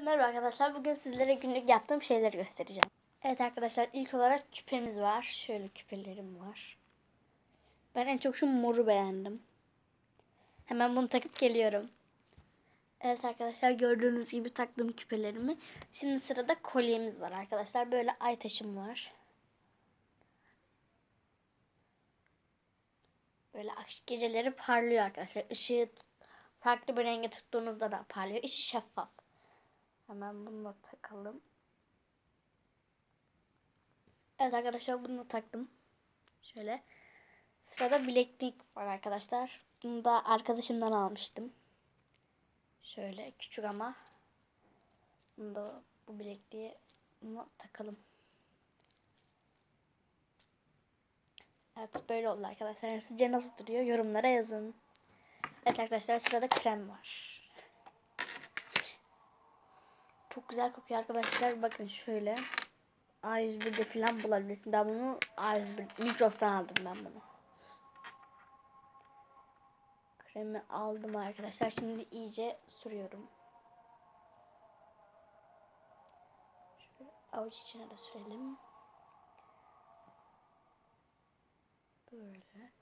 Merhaba arkadaşlar. Bugün sizlere günlük yaptığım şeyleri göstereceğim. Evet arkadaşlar ilk olarak küpemiz var. Şöyle küpelerim var. Ben en çok şu moru beğendim. Hemen bunu takıp geliyorum. Evet arkadaşlar gördüğünüz gibi taktım küpelerimi. Şimdi sırada kolyemiz var arkadaşlar. Böyle ay taşım var. Böyle geceleri parlıyor arkadaşlar. Işığı farklı bir renge tuttuğunuzda da parlıyor. İçi şeffaf. Hemen bunu da takalım. Evet arkadaşlar bunu da taktım. Şöyle. Sırada bileklik var arkadaşlar. Bunu da arkadaşımdan almıştım. Şöyle küçük ama. Bunu da bu bilekliğe bunu takalım. Evet böyle oldu arkadaşlar. Sizce nasıl duruyor? Yorumlara yazın. Evet arkadaşlar sırada krem var. Çok güzel kokuyor arkadaşlar. Bakın şöyle. A101'de falan bulabilirsin. Ben bunu A101 Migros'tan aldım ben bunu. Kremi aldım arkadaşlar. Şimdi iyice sürüyorum. Şöyle avuç içine de sürelim. Böyle.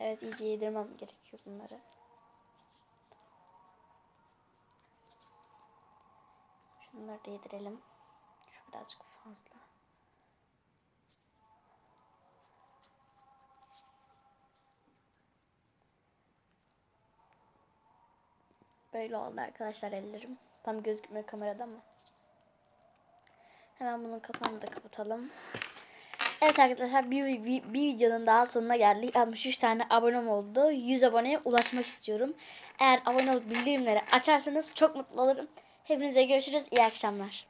Evet iyice yedirmem gerekiyor bunları. Şunları da yedirelim. Şu birazcık fazla. Böyle oldu arkadaşlar ellerim. Tam gözükmüyor kamerada ama. Hemen bunun kapağını da kapatalım. Evet arkadaşlar bir, bir, bir videonun daha sonuna geldik. 63 tane abonem oldu. 100 aboneye ulaşmak istiyorum. Eğer abone olup bildirimleri açarsanız çok mutlu olurum. Hepinize görüşürüz. İyi akşamlar.